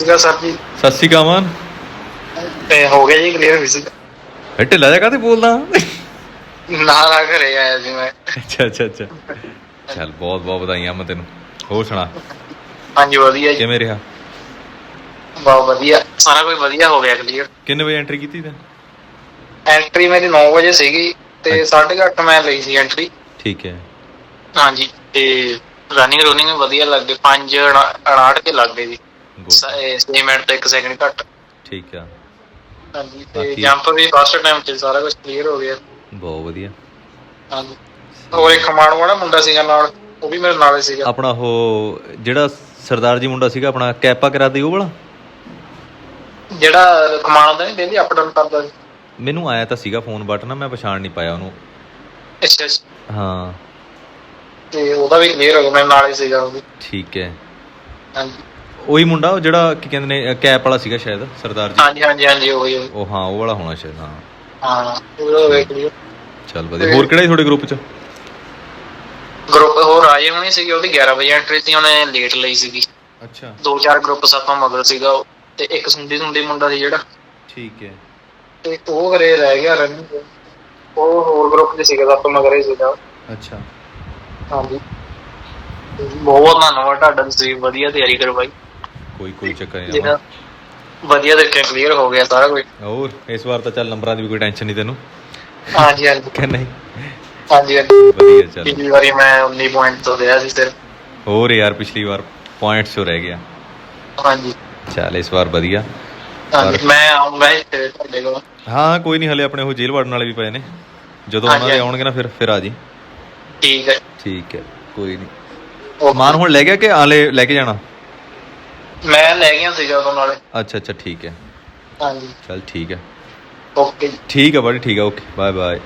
ਸੀਗਾ ਸਰ ਜੀ। ਸਤਿ ਸ਼੍ਰੀ ਅਕਾਲ ਮਾਨ। ਤੇ ਹੋ ਗਿਆ ਜੀ ਕਲੀਅਰ ਵਿਜ਼ਿਟ ਇਹ ਢਿੱਲਾ ਜਿਹਾ ਕਾਤੇ ਬੋਲਦਾ? ਨਾਲ ਆ ਘਰੇ ਆਇਆ ਜੀ ਮੈਂ। ਅੱਛਾ ਅੱਛਾ ਅੱਛਾ। ਚੱਲ ਬਹੁਤ ਬਹੁਤ ਵਧਾਈਆਂ ਮੈਂ ਤੈਨੂੰ। ਹੋਰ ਸੁਣਾ। ਹਾਂਜੀ ਵਧੀਆ ਜੀ। ਕਿਵੇਂ ਰਿਹਾ? ਬਹੁਤ ਵਧੀਆ। ਸਾਰਾ ਕੁਝ ਵਧੀਆ ਹੋ ਗਿਆ ਕਲੀਅਰ ਕਿੰਨੇ ਵਜੇ ਐਂਟਰੀ ਕੀਤੀ ਤੈਂ? ਐਂਟਰੀ ਮੇਰੀ 9 ਵਜੇ ਸੀਗੀ ਤੇ 8:30 ਮੈਂ ਲਈ ਸੀ ਐਂਟਰੀ ਠੀਕ ਹੈ। ਹਾਂਜੀ ਤੇ ਰਨਿੰਗ ਰੋਨਿੰਗ ਵਧੀਆ ਲੱਗ ਗਈ। 5 ਅੜਾੜ ਕੇ ਲੱਗ ਜੀ। Good. 6 ਮਿੰਟ ਤੇ 1 ਸੈਕਿੰਡ ਘੱਟ। ਠੀਕ ਆ। ਹਾਂਜੀ ਤੇ ਜੰਪ ਵੀ ਫਸਟ ਟਾਈਮ ਤੇ ਸਾਰਾ ਕੁਝ ਕਲੀਅਰ ਹੋ ਗਿਆ। ਬਹੁਤ ਵਧੀਆ। ਹਾਂਜੀ। ਹੋਰ ਇੱਕ ਖਮਾਣੋ ਵਾਲਾ ਮੁੰਡਾ ਸੀਗਾ ਨਾਲ ਉਹ ਵੀ ਮੇਰੇ ਨਾਲ ਸੀਗਾ। ਆਪਣਾ ਉਹ ਜਿਹੜਾ ਸਰਦਾਰ ਜੀ ਮੁੰਡਾ ਸੀਗਾ ਆਪਣਾ ਕੈਪਾ ਕਰਾਦੀ ਉਹ ਵਾਲਾ? ਜਿਹੜਾ ਖਮਾਣੋ ਦਾ ਨਹੀਂ ਡੇਲੀ ਅਪ ਡਾਊਨ ਕਰਦਾ ਸੀ। ਮੈਨੂੰ ਆਇਆ ਤਾਂ ਸੀਗਾ ਫੋਨ ਬਟ ਨਾ ਮੈਂ ਪਛਾਣ ਨਹੀਂ ਪਾਇਆ ਉਹਨੂੰ। ਅੱਛਾ ਅੱਛਾ। ਹਾਂ। ਤੇ ਉਹਦਾ ਵੀ ਕਲੀਅਰ ਹੋ ਗਿਆ ਮੇਰੇ ਨਾਲ ਸੀਗਾ ਉਹ ਵੀ। ਠੀਕ ਹੈ। ਹਾਂਜੀ। ਉਹੀ ਮੁੰਡਾ ਉਹ ਜਿਹੜਾ ਕੀ ਕਹਿੰਦੇ ਨੇ ਕੈਪ ਵਾਲਾ ਸੀਗਾ ਸ਼ਾਇਦ ਸਰਦਾਰ ਜੀ? ਹਾਂਜੀ ਹਾਂਜੀ ਹਾਂਜੀ ਉਹੀ ਉਹੀ। ਉਹ ਹਾਂ ਉਹ ਵਾਲਾ ਹੋਣਾ ਸ਼ਾਇਦ ਹਾਂ। ਚੱਲ ਵਧੀਆ। ਹੋਰ ਕਿਹੜਾ ਸੀ ਤੁਹਾਡੇ ਗਰੁੱਪ 'ਚ? ਗਰੁੱਪ ਹੋਰ ਆਏ ਹੋਣੇ ਸੀਗੇ ਉਹਦੀ 11 ਵਜੇ ਐਂਟਰੀ ਸੀ ਉਹਨੇ ਲੇਟ ਲਈ ਸੀਗੀ। ਅੱਛਾ। ਦੋ ਚਾਰ ਗਰੁੱਪ ਸਾਤੋਂ ਮਗਰ ਸੀਗਾ ਉਹ ਤੇ ਇੱਕ ਸੁੰਡੀ ਸੁੰਡੀ ਮੁੰਡਾ ਸੀ ਜਿਹੜਾ। ਠੀਕ ਹੈ। ਤੇ ਉਹ ਘਰੇ ਰਹਿ ਗਿਆ ਰਨਿੰਗ ਉਹ ਹੋਰ ਗਰੁੱਪ ਦੇ ਸੀਗਾ ਸਾਤੋਂ ਮਗਰ ਹੀ ਸੀਗਾ। ਅੱਛਾ। ਹਾਂਜੀ। ਬਹੁਤ ਧੰਨਵਾਦ ਤੁਹਾਡਾ ਤੁਸੀਂ ਵਧੀਆ ਤਿਆਰੀ ਕਰਵਾਈ। ਕੋਈ ਕੋਈ ਚੱਕਰ ਨਹੀਂ ਵਧੀਆ ਤਰੀਕੇ ਕਲੀਅਰ ਹੋ ਗਿਆ ਸਾਰਾ ਕੁਝ। ਹੋਰ ਇਸ ਵਾਰ ਤਾਂ ਚੱਲ ਨੰਬਰਾਂ ਦੀ ਵੀ ਕੋਈ ਟੈਨਸ਼ਨ ਨਹੀਂ ਤੈਨੂੰ। ਹਾਂਜੀ ਹਾਂਜੀ। ਕਿ ਨਹੀਂ? ਹਾਂਜੀ ਹਾਂਜੀ। ਵਧੀਆ ਚੱਲ। ਪਿਛਲੀ ਵਾਰੀ ਮੈਂ 19 ਪੁਆਇੰਟ ਤੋਂ ਲਿਆ ਸੀ ਸਿਰ ਹੋਰ ਯਾਰ ਪਿਛਲੀ ਵਾਰ ਪੁਆਇੰਟਸ ਤੋਂ ਰਹਿ ਗਿਆ। ਹਾਂਜੀ। ਚੱਲ ਇਸ ਵਾਰ ਵਧੀਆ। ਮੈਂ ਆਉਂਗਾ ਤੁਹਾਡੇ ਕੋਲ। ਹਾਂ ਕੋਈ ਨਹੀਂ ਹਲੇ ਆਪਣੇ ਉਹ ਜੇਲ੍ਹ ਵੜਨ ਵਾਲੇ ਵੀ ਪਏ ਨੇ। ਜਦੋਂ ਉਹਨਾਂ ਦੇ। ਆਉਣਗੇ ਨਾ ਫਿਰ ਫਿਰ ਆ ਜੀ। ਠੀਕ ਹੈ। ਠੀਕ ਹੈ ਕੋਈ ਨਹੀਂ. ਮਾਨ ਹੁਣ ਲੈ ਗਿਆ ਕਿ ਆਲੇ ਲੈ ਕੇ ਜਾਣਾ? ਮੈਂ ਲੈ ਗਿਆ ਸੀਗਾ ਉਹਨਾਂ ਨਾਲੇ। ਅੱਛਾ ਅੱਛਾ ਠੀਕ ਹੈ। ਹਾਂਜੀ। ਚੱਲ ਠੀਕ ਹੈ। ਓਕੇ ਠੀਕ ਹੈ ਬੜੀ ਠੀਕ ਹੈ ਓਕੇ। Bye bye.